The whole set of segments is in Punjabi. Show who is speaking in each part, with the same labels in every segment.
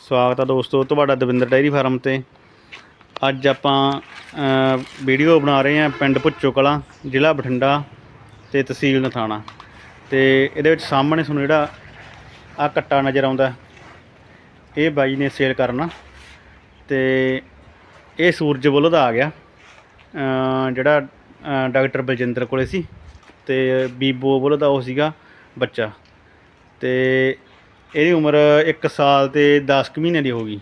Speaker 1: ਸਵਾਗਤ ਹੈ ਦੋਸਤੋ ਤੁਹਾਡਾ ਦਵਿੰਦਰ ਡਾਇਰੀ ਫਾਰਮ ਤੇ। ਅੱਜ ਆਪਾਂ ਵੀਡੀਓ ਬਣਾ ਰਹੇ ਹਾਂ ਪਿੰਡ ਭੁੱਚੋ ਕਲਾਂ, ਜ਼ਿਲ੍ਹਾ ਬਠਿੰਡਾ ਤੇ ਤਹਿਸੀਲ ਨਥਾਣਾ। ਤੇ ਇਹਦੇ ਵਿੱਚ ਸਾਹਮਣੇ ਤੁਹਾਨੂੰ ਜਿਹੜਾ ਆ ਕੱਟਾ ਨਜ਼ਰ ਆਉਂਦਾ, ਇਹ ਬਾਈ ਨੇ ਸੇਲ ਕਰਨਾ। ਤੇ ਇਹ ਸੂਰਜ ਬੁੱਲ ਦਾ ਆ ਗਿਆ। ਜਿਹੜਾ ਡਾਕਟਰ ਬਲਜਿੰਦਰ ਕੋਲੇ ਸੀ। ਤੇ ਬੀਬੋ ਬੁੱਲ ਦਾ ਉਹ ਸੀਗਾ ਬੱਚਾ। ਤੇ ਇਹਦੀ ਉਮਰ 1 ਸਾਲ ਤੇ 10 ਕੁ ਮਹੀਨੇ ਦੀ ਹੋ ਗਈ।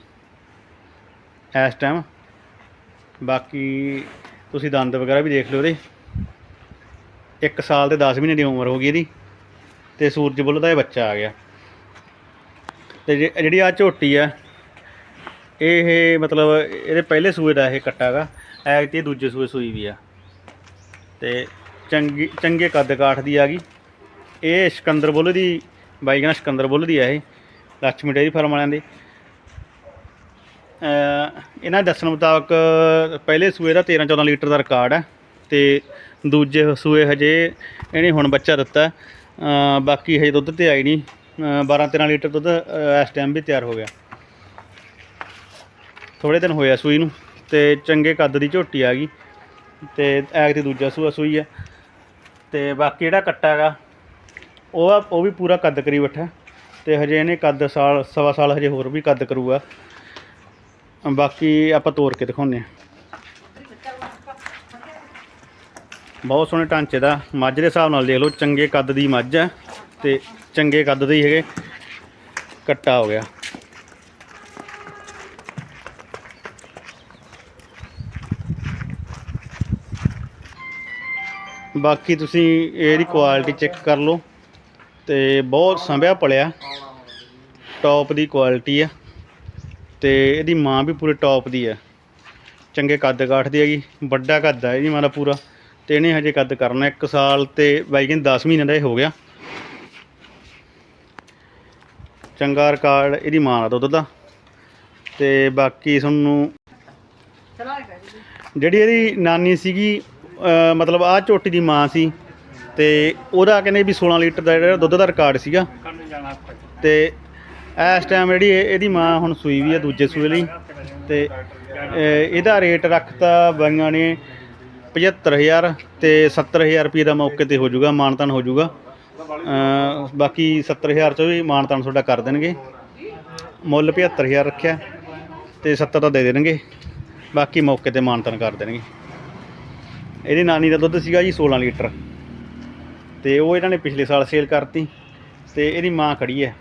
Speaker 1: ਇਸ ਟਾਈਮ ਬਾਕੀ ਤੁਸੀਂ ਦੰਦ ਵਗੈਰਾ ਵੀ ਦੇਖ ਲਿਓ ਇਹਦੇ 1 ਸਾਲ ਤੇ 10 ਮਹੀਨੇ ਦੀ ਉਮਰ ਹੋ ਗਈ ਇਹਦੀ ਤੇ ਸੂਰਜ ਬੁੱਲ ਦਾ ਇਹ ਬੱਚਾ ਆ ਗਿਆ। ਤੇ ਜਿਹੜੀ ਆ ਝੋਟੀ ਆ, ਇਹ ਮਤਲਬ ਇਹਦੇ ਪਹਿਲੇ ਸੂਏ ਦਾ ਇਹ ਕੱਟਾ ਗਾ ਐ ਤੇ ਦੂਜੇ ਸੂਏ ਸੂਈ ਵੀ ਆ। ਤੇ ਚੰਗੀ, ਚੰਗੇ ਕੱਦ ਕਾਠ ਦੀ ਆ ਗਈ। ਇਹ ਸਿਕੰਦਰ ਬੁੱਲ ਦੀ ਬਾਈ ਕਹਿੰਦਾ ਸਿਕੰਦਰ ਬੁੱਲ ਦੀ ਆ ਇਹ ਲక్ష్ਮੀ ਡੇਅਰੀ ਫਾਰਮ ਵਾਲਿਆਂ ਦੇ। ਇਹਨਾਂ ਦੱਸਣ ਮੁਤਾਬਕ ਪਹਿਲੇ ਸੂਏ ਦਾ 13 14 ਲੀਟਰ ਦਾ ਰਿਕਾਰਡ ਹੈ ਤੇ ਦੂਜੇ ਸੂਏ ਹਜੇ ਇਹਨੇ ਹੁਣ ਬੱਚਾ ਦਿੱਤਾ। ਬਾਕੀ ਹਜੇ ਦੁੱਧ ਤੇ ਆਈ ਨਹੀਂ। 12 13 ਲੀਟਰ ਦੁੱਧ ਇਸ ਟਾਈਮ ਵੀ ਤਿਆਰ ਹੋ ਗਿਆ। ਥੋੜੇ ਦਿਨ ਹੋਇਆ ਸੂਈ ਨੂੰ ਤੇ ਚੰਗੇ ਕੱਦ ਦੀ ਝੋਟੀ ਆ ਗਈ ਤੇ ਐਗ ਤੇ ਦੂਜਾ ਸੂਆ ਸੂਈ ਆ। ਤੇ ਬਾਕੀ ਜਿਹੜਾ ਕੱਟਾ ਹੈਗਾ ਉਹ ਆ, ਉਹ ਵੀ ਪੂਰਾ ਕੱਦ ਕਰੀ ਬੈਠਾ। ਤੇ ਹਜੇ ਇਹਨੇ ਕੱਦ ਸਾਲ, ਸਵਾ ਸਾਲ ਹਜੇ ਹੋਰ ਵੀ ਕੱਦ ਕਰੂਗਾ। ਬਾਕੀ ਆਪਾਂ ਤੋੜ ਕੇ ਦਿਖਾਉਂਦੇ ਆ ਬਹੁਤ ਸੋਹਣੇ ਢਾਂਚੇ ਦਾ ਮੱਝ ਦੇ ਹਿਸਾਬ ਨਾਲ ਦੇਖ ਲਓ, ਚੰਗੇ ਕੱਦ ਦੀ ਮੱਝ ਹੈ ਤੇ ਚੰਗੇ ਕੱਦ ਦੇ ਹੀ ਹੈਗੇ। ਕੱਟਾ ਹੋ ਗਿਆ। ਬਾਕੀ ਤੁਸੀਂ ਇਹਦੀ ਕੁਆਲਿਟੀ ਚੈੱਕ ਕਰ ਲਓ। ਤੇ ਬਹੁਤ ਸੰਭਿਆ ਪਲਿਆ। ਟੌਪ ਦੀ ਕੁਆਲਿਟੀ ਆ। ਤੇ ਇਹਦੀ ਮਾਂ ਵੀ ਪੂਰੇ ਟੌਪ ਦੀ ਆ। ਚੰਗੇ ਕੱਦ ਕਾਠ ਦੀ ਹੈਗੀ ਵੱਡਾ ਕੱਦ ਆ ਇਹਦੀ ਮਾਂ ਦਾ ਪੂਰਾ। ਤੇ ਇਹਨੇ ਹਜੇ ਕੱਦ ਕਰਨਾ 1 ਸਾਲ ਤੇ ਬਾਈ ਕਹਿੰਦੇ 10 ਮਹੀਨੇ ਦਾ ਇਹ ਹੋ ਗਿਆ। ਚੰਗਾ ਰਿਕਾਰਡ ਇਹਦੀ ਮਾਂ ਦਾ ਦੁੱਧ ਦਾ। ਤੇ ਬਾਕੀ ਤੁਹਾਨੂੰ ਜਿਹੜੀ ਇਹਦੀ ਨਾਨੀ ਸੀਗੀ ਮਤਲਬ ਆਹ ਝੋਟੀ ਦੀ ਮਾਂ ਸੀ। ਤੇ ਉਹਦਾ ਕਹਿੰਦੇ ਵੀ 16 ਲੀਟਰ ਦਾ ਜਿਹੜਾ ਦੁੱਧ ਦਾ ਰਿਕਾਰਡ ਸੀਗਾ। ਤੇ ਇਸ ਟਾਈਮ ਜਿਹੜੀ ਇਹ- ਇਹਦੀ ਮਾਂ ਹੁਣ ਸੂਈ ਵੀ ਹੈ ਦੂਜੇ ਸੂਏ ਲਈ। ਤੇ, ਅਹ, ਇਹਦਾ ਰੇਟ ਰੱਖਤਾ ਬਾਈਆਂ ਨੇ 75000 ਤੇ 70000 ਰੁਪਏ ਦਾ ਮੌਕੇ ਤੇ ਹੋ ਜਾਊਗਾ, ਮਾਨਤਾਨ ਹੋ ਜਾਊਗਾ। ਅਹ, ਬਾਕੀ 70000 ਚੋਂ ਵੀ ਮਾਨਤਾਨ ਤੁਹਾਡਾ ਕਰ ਦੇਣਗੇ। ਮੁੱਲ 75000 ਰੱਖਿਆ ਤੇ 70 ਦਾ ਦੇ ਦੇਣਗੇ। ਬਾਕੀ ਮੌਕੇ ਤੇ ਮਾਨਤਨ ਕਰ ਦੇਣਗੇ। ਇਹਦੀ ਨਾਨੀ ਦਾ ਦੁੱਧ ਸੀਗਾ ਜੀ 16 ਲੀਟਰ। ਤੇ ਉਹ ਇਹਨਾਂ ਨੇ ਪਿਛਲੇ ਸਾਲ ਸੇਲ ਕਰਤੀ ਤੇ ਇਹਦੀ ਮਾਂ ਖੜੀ ਹੈ।